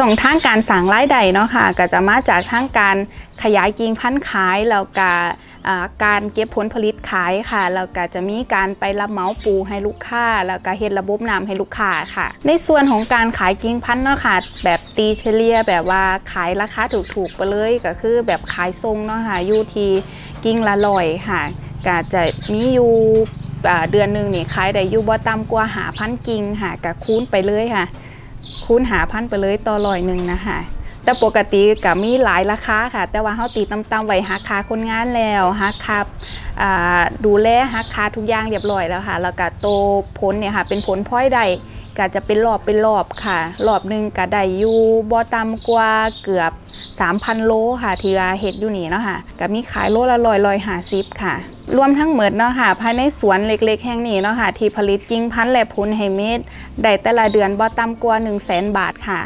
ช่องทางการสั่งรายได้เนาะค่ะก็จะมาจากทั้งการขยายกิ่งพันธุ์ขายแล้วก็การเก็บผลผลิตขายค่ะแล้วก็จะมีการไปรับเหมาปูให้ลูกค้า แล้วก็เฮ็ดระบบน้ำให้ลูกค้าค่ะ ในส่วนของการขายกิ่งพันธุ์เนาะค่ะแบบตีเฉลี่ยแบบว่าขายราคาถูกๆไปเลยก็คือแบบขายทรงเนาะค่ะอยู่ที่กิ่งละร้อยค่ะก็จะมีอยู่เดือนหนึ่งนี่ขายได้อยู่บ่ต่ำกว่าหาพันกิ่งค่ะก็คูณไปเลยค่ะ คูณหาพันไปเลยต่อรอยหนึ่งนะคะแต่ปกติก็มีหลายราคาค่ะ แต่ว่าเฮาตีต่ำๆไว้หักค่าคนงานแล้วหักค่าดูแลหักค่าทุกอย่างเรียบร้อยแล้วค่ะ แล้วก็โตผลเนี่ยค่ะ เป็นผลพ้อยได้ ก็จะเป็นรอบเป็นรอบค่ะ รอบหนึ่งก็ได้อยู่บ่ต่ำกว่าเกือบ 3,000 โลค่ะที่ว่าเฮ็ดอยู่นี่เนาะค่ะก็มีขายโลละร้อยร้อยห้าสิบค่ะ รวมทั้งหมดเนาะค่ะภายในสวนเล็กๆ แห่งนี้เนาะค่ะที่ผลิตกิ่งพันธุ์และผลให้เม็ดได้แต่ละเดือนบ่ต่ำกว่า1 0 0 0 0แบาทค่ะ